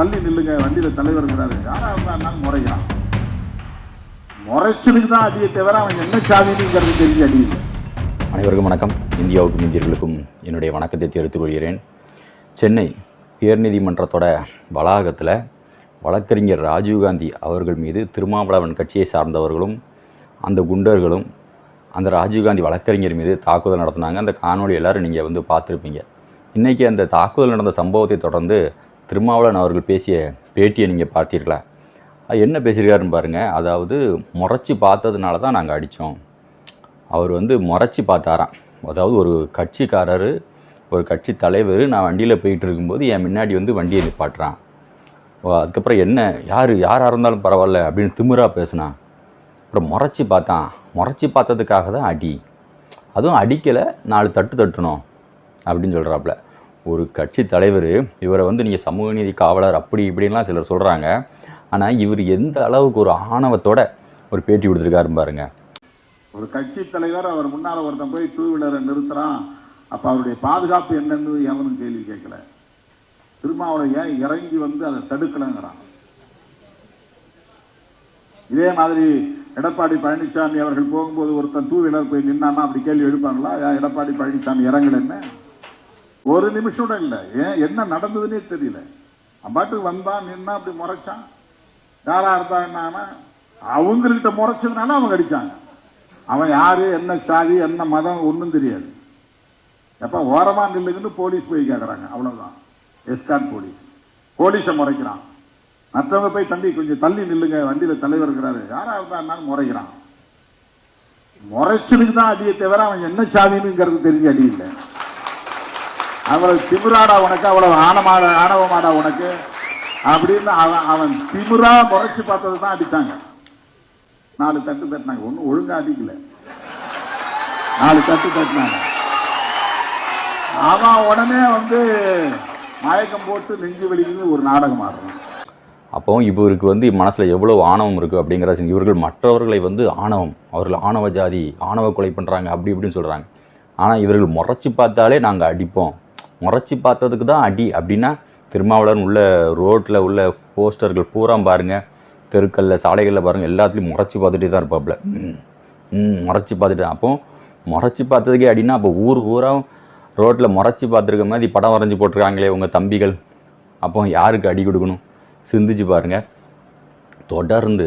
தள்ளி நில்லுங்க வண்டியில் தலைவர் இருக்கிறாரு. யாராக இருந்தாலும் முறைகிறான் முறைச்சதுக்கு தான் அடியை தவிர அவன் என்ன சாதிங்கிறது தெரிஞ்சு அடியில். அனைவருக்கும் வணக்கம். இந்தியாவுக்கும் இந்தியர்களுக்கும் என்னுடைய வணக்கத்தை தெரிவித்துக் கொள்கிறேன். சென்னை உயர்நீதிமன்றத்தோட வளாகத்தில் வழக்கறிஞர் ராஜீவ்காந்தி அவர்கள் மீது திருமாவளவன் கட்சியை சார்ந்தவர்களும் அந்த குண்டர்களும் அந்த ராஜீவ்காந்தி வழக்கறிஞர் மீது தாக்குதல் நடத்தினாங்க. அந்த காணொளி எல்லாரும் நீங்கள் வந்து பார்த்துருப்பீங்க. இன்றைக்கி அந்த தாக்குதல் நடந்த சம்பவத்தை தொடர்ந்து திருமாவளவன் அவர்கள் பேசிய பேட்டியை நீங்கள் பார்த்தீர்களா? அது என்ன பேசியிருக்காருன்னு பாருங்கள் அதாவது முறைச்சி பார்த்ததுனால தான் நாங்கள் அடித்தோம் அவர் வந்து முறைச்சி பார்த்தாராம். அதாவது ஒரு கட்சிக்காரர் ஒரு கட்சி தலைவர் நான் வண்டியில் போயிட்டு இருக்கும்போது என் முன்னாடி வந்து வண்டியை நிப்பாட்டுறான். ஓ, அதுக்கப்புறம் என்ன? யார் யாராக இருந்தாலும் பரவாயில்ல அப்படின்னு திமிரா பேசினான் அப்புறம் முறைச்சி பார்த்தான். முறைச்சி பார்த்ததுக்காக தான் அடி. அதுவும் அடிக்கலை நாலு தட்டு தட்டணும் அப்படின்னு சொல்கிறாப்புல ஒரு கட்சி தலைவர் இவரை வந்து நீங்கள் சமூக நீதி காவலர் அப்படி இப்படின்லாம் சிலர் சொல்கிறாங்க ஆனால் இவர் எந்த அளவுக்கு ஒரு ஆணவத்தோட ஒரு பேட்டி கொடுத்துருக்காரு பாருங்க. ஒரு கட்சி தலைவர் அவர் முன்னால் ஒருத்தன் போய் டூ வீலரை நிறுத்துறான். அப்போ அவருடைய பாதுகாப்பு என்னன்னு எவனும் கேள்வி கேட்கல. திருமாவளைய இறங்கி வந்து அதை தடுக்கலங்கிறான். இதே மாதிரி எடப்பாடி பழனிசாமி அவர்கள் போகும்போது ஒருத்தன் டூ வீலர் போய் நின்னான்னா அப்படி கேள்வி எழுப்பாங்களா? ஏன் எடப்பாடி பழனிசாமி இறங்கலன்னு? ஒரு நிமிஷம் கூட இல்லை. ஏன்? என்ன நடந்ததுன்னே தெரியல. அவன் பாட்டுக்கு வந்தான் நின்னா அப்படி முறைச்சான். யாரா இருந்தா என்ன அவங்ககிட்ட முறைச்சதுனால அவங்க அடிச்சாங்க. அவன் யாரு என்ன சாதி என்ன மதம் ஒன்றும் தெரியாது. எப்ப ஓரமா நில்லுங்கன்னு போலீஸ் போய் கேட்கறாங்க அவ்வளவுதான். எஸ்கான் போலீஸ். போலீஸை முறைக்கிறான். மற்றவங்க போய் தம்பி கொஞ்சம் தள்ளி நில்லுங்க. வண்டியில தலைவர் இருக்கிறாரு. யாரா இருந்தாலும் முறைக்கிறான். முறைச்சதுக்கு தான் அடியை தவிர அவன் என்ன சாதினுங்கிறது தெரிஞ்சு அடி இல்லை. அவ்வளவு திமிராடா உனக்கு அவ்வளவு ஆணமாட ஆணவமாடா உனக்கு. அப்படின்னு அவன் அவன் திமிரா முறைச்சு பார்த்தது தான் அடித்தாங்க நாலு தட்டு தட்டினாங்க. ஒன்றும் ஒழுங்கா அடிக்கல. நாலு தட்டு தட்டினாங்க. அவன் உடனே வந்து மயக்கம் போட்டு நெஞ்சு வலிக்குன்னு ஒரு நாடகம் ஆடுறான். அப்போ இவருக்கு வந்து மனசில் எவ்வளோ ஆணவம் இருக்குது அப்படிங்கிற இவர்கள் மற்றவர்களை வந்து ஆணவம் அவர்கள் ஆணவ ஜாதி ஆணவ கொலை பண்ணுறாங்க அப்படி இப்படின்னு சொல்கிறாங்க ஆனால் இவர்கள் முறைச்சி பார்த்தாலே நாங்கள் அடிப்போம். முறைச்சி பார்த்ததுக்கு தான் அடி. அப்படின்னா திருமாவளவன் உள்ள ரோட்டில் உள்ள போஸ்டர்கள் பூரா பாருங்கள் தெருக்களில் சாலைகளில் பாருங்கள் எல்லாத்துலேயும் முறைச்சி பார்த்துட்டே தான் இருப்பாப்புல. ம், முறைச்சி பார்த்துட்டு. அப்போ முறைச்சி பார்த்ததுக்கே அடின்னா அப்போ ஊர் பூரா ரோட்டில் முறைச்சி பார்த்துருக்க மாதிரி படம் வரைஞ்சி போட்டிருக்காங்களே உங்கள் தம்பிகள். அப்போ யாருக்கு அடி கொடுக்கணும்? சிந்திச்சு பாருங்கள் தொடர்ந்து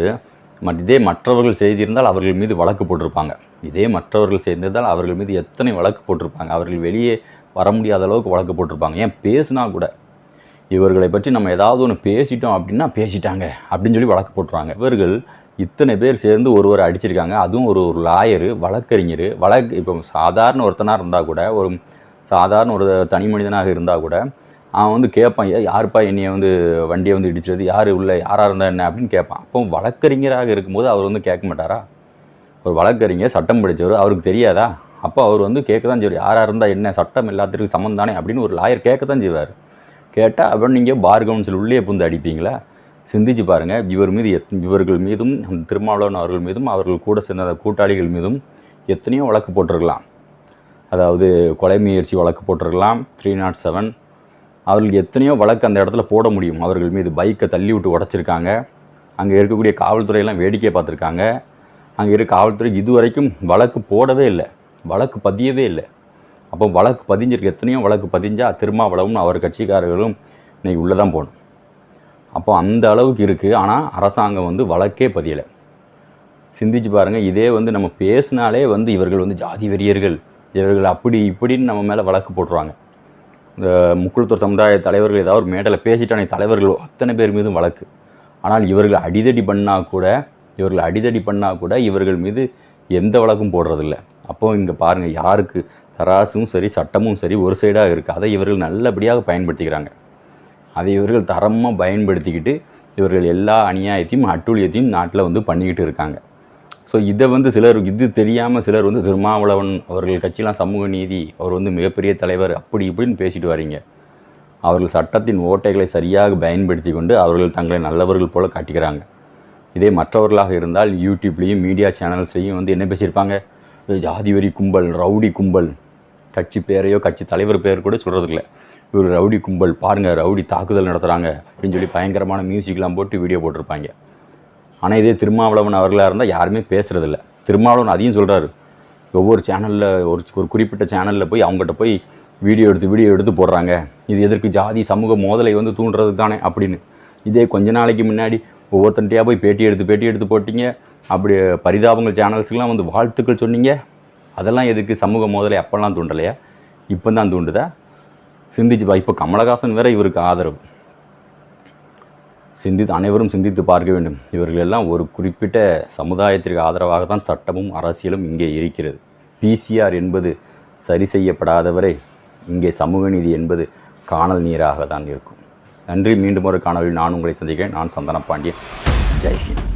இதே மற்றவர்கள் செய்திருந்தால் அவர்கள் மீது வழக்கு போட்டிருப்பாங்க. இதே மற்றவர்கள் செய்திருந்தால் அவர்கள் மீது எத்தனை வழக்கு போட்டிருப்பாங்க. அவர்கள் வெளியே வர முடியாத அளவுக்கு வழக்கு போட்டிருப்பாங்க. ஏன் பேசுனா கூட இவர்களை பற்றி நம்ம ஏதாவது ஒன்று பேசிட்டோம் அப்படின்னா பேசிட்டாங்க அப்படின்னு சொல்லி வழக்கு போட்டுருவாங்க. இவர்கள் இத்தனை பேர் சேர்ந்து ஒருவரை அடிச்சிருக்காங்க. அதுவும் ஒரு ஒரு லாயரு வழக்கறிஞர். வழக்கு இப்போ சாதாரண ஒருத்தனாக இருந்தால் கூட ஒரு சாதாரண ஒரு தனி மனிதனாக இருந்தால் கூட அவன் வந்து கேட்பான் "ஏய், யாருப்பா என்னைய வந்து வண்டியை வந்து இடிச்சது யார் உள்ள? யாராக இருந்தா என்ன? அப்படின்னு கேட்பான். அப்போ வழக்கறிஞராக இருக்கும்போது அவர் வந்து கேட்க மாட்டாரா? ஒரு வழக்கறிஞர் சட்டம் படித்தவர் அவருக்கு தெரியாதா? அப்போ அவர் வந்து கேட்க தான் செய்வார். யாராக இருந்தால் என்ன? சட்டம் எல்லாத்திற்கும் சம்மந்தானே தானே? அப்படின்னு ஒரு லாயர் கேட்க தான் செய்வார். கேட்டால் அப்புறம் நீங்கள் பார் கவுன்சில் உள்ளே புந்து அடிப்பீங்களா? சிந்திச்சு பாருங்கள் இவர் மீது எத் இவர்கள் மீதும் அந்த திருமாவளவன் அவர்கள் மீதும் அவர்கள் கூட சேர்ந்த கூட்டாளிகள் மீதும் எத்தனையோ வழக்கு போட்டிருக்கலாம். அதாவது கொலை முயற்சி வழக்கு போட்டிருக்கலாம். த்ரீ நாட் செவன் அவர்களுக்கு எத்தனையோ வழக்கு அந்த இடத்துல போட முடியும். அவர்கள் மீது பைக்கை தள்ளி விட்டு உடச்சிருக்காங்க. அங்கே இருக்கக்கூடிய காவல்துறையெல்லாம் வேடிக்கை பார்த்துருக்காங்க. அங்கே இருக்க காவல்துறை இதுவரைக்கும் வழக்கு போடவே இல்லை. வழக்கு பதியவே இல்லை. அப்போ வழக்கு பதிஞ்சிருக்கு. எத்தனையோ வழக்கு பதிஞ்சால் திருமாவளவும் அவர் கட்சிக்காரர்களும் இன்னைக்கு உள்ளே தான் போகணும். அப்போ அந்த அளவுக்கு இருக்குது ஆனால் அரசாங்கம் வந்து வழக்கே பதியலை. சிந்திச்சு பாருங்கள் இதே வந்து நம்ம பேசினாலே வந்து இவர்கள் வந்து ஜாதி வெறியர்கள். இவர்கள் அப்படி இப்படின்னு நம்ம மேலே வழக்கு போட்டுருவாங்க. இந்த முக்குளத்தூர் சமுதாய தலைவர்கள் ஏதாவது ஒரு மேடையில் பேசிட்டானே தலைவர்கள்? அத்தனை பேர் மீதும் வழக்கு. ஆனால் இவர்கள் அடிதடி பண்ணால் கூட இவர்கள் அடிதடி பண்ணால் கூட இவர்கள் மீது எந்த வழக்கும் போடுறதில்ல. அப்போ இங்கே பாருங்கள் யாருக்கு தராசும் சரி சட்டமும் சரி ஒரு சைடாக இருக்குது அதை இவர்கள் நல்லபடியாக பயன்படுத்திக்கிறாங்க. அதை இவர்கள் தரமாக பயன்படுத்திக்கிட்டு இவர்கள் எல்லா அநியாயத்தையும் அட்டூழியத்தையும் நாட்டில் வந்து பண்ணிக்கிட்டு இருக்காங்க. ஸோ இதை வந்து சிலர் இது தெரியாமல் சிலர் வந்து திருமாவளவன் அவர்கள் கட்சியெலாம் சமூக நீதி அவர் வந்து மிகப்பெரிய தலைவர் அப்படி இப்படின்னு பேசிட்டு வரீங்க. அவர்கள் சட்டத்தின் ஓட்டைகளை சரியாக பயன்படுத்தி கொண்டு அவர்கள் தங்களை நல்லவர்கள் போல காட்டிக்கிறாங்க. இதே மற்றவர்களாக இருந்தால் யூடியூப்லேயும் மீடியா சேனல்ஸ்லேயும் வந்து என்ன பேசியிருப்பாங்க? ஜாதி வரி கும்பல் ரவுடி கும்பல். கட்சி பேரையோ கட்சி தலைவர் பேர் கூட சொல்கிறதில்ல இவர் ரவுடி கும்பல் பாருங்கள் ரவுடி தாக்குதல் நடத்துகிறாங்க அப்படின்னு சொல்லி பயங்கரமான மியூசிக்லாம் போட்டு வீடியோ போட்டிருப்பாங்க. ஆனால் இதே திருமாவளவன் அவர்களாக இருந்தால் யாருமே பேசுகிறதில்ல திருமாவளவன் அதையும் சொல்கிறாரு ஒவ்வொரு சேனலில் ஒரு ஒரு குறிப்பிட்ட சேனலில் போய் அவங்ககிட்ட போய் வீடியோ எடுத்து வீடியோ எடுத்து போடுறாங்க. இது எதற்கு ஜாதி சமூக மோதலை வந்து தூண்டுறது தானே அப்படின்னு. இதே கொஞ்ச நாளைக்கு முன்னாடி ஒவ்வொருத்தன்ட்டையாக போய் பேட்டி எடுத்து பேட்டி எடுத்து போட்டிங்க. அப்படி பரிதாபங்கள் சேனல்ஸ்க்கெலாம் வந்து வாழ்த்துக்கள் சொன்னீங்க. அதெல்லாம் எதுக்கு? சமூக மோதலை அப்போல்லாம் தூண்டலையா? இப்போ தான் தூண்டுதா? சிந்திச்சு இப்போ கமலஹாசன் வேற இவருக்கு ஆதரவு. சிந்தித்து அனைவரும் சிந்தித்து பார்க்க வேண்டும். இவர்களெல்லாம் ஒரு குறிப்பிட்ட சமுதாயத்திற்கு ஆதரவாக தான் சட்டமும் அரசியலும் இங்கே இருக்கிறது. பிசிஆர் என்பது சரி செய்யப்படாதவரை இங்கே சமூக நீதி என்பது காணல் நீராக தான் இருக்கும். நன்றி. மீண்டும் ஒரு காணொலியில் நான் உங்களை சந்திக்கிறேன். நான் சந்தன பாண்டியன். ஜெய்ஹிந்த்